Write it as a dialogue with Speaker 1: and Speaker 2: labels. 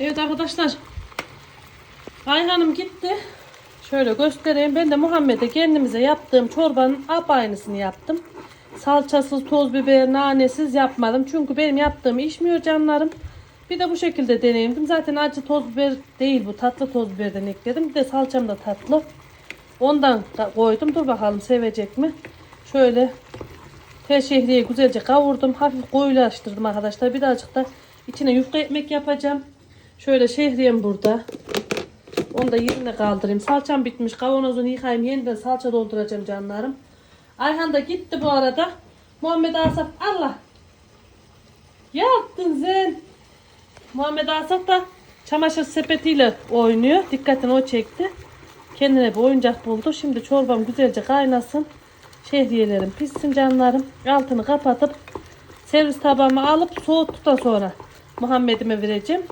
Speaker 1: Evet arkadaşlar. Ayhan'ım gitti. Şöyle göstereyim. Ben de Muhammed'e kendimize yaptığım çorbanın ap aynısını yaptım. Salçasız, toz biber, nanesiz yapmadım. Çünkü benim yaptığım işmiyor canlarım. Bir de bu şekilde deneyimdim. Zaten acı toz biber değil bu. Tatlı toz biberden ekledim. Bir de salçam da tatlı. Ondan da koydum. Dur bakalım sevecek mi? Şöyle her şehriye güzelce kavurdum. Hafif koyulaştırdım arkadaşlar. Birazcık da içine yufka ekmek yapacağım. Şöyle şehriyem burada. Onu da yerine kaldırayım. Salçam bitmiş. Kavanozunu yıkayayım. Yeniden salça dolduracağım canlarım. Ayhan da gitti bu arada. Muhammed Asaf Allah. Yaptın sen. Muhammed Asaf da çamaşır sepetiyle oynuyor. Dikkatini o çekti. Kendine bir oyuncak buldu. Şimdi çorbam güzelce kaynasın. Şehriyelerim pişsin canlarım. Altını kapatıp servis tabağıma alıp soğuttuktan sonra Muhammed'ime vereceğim.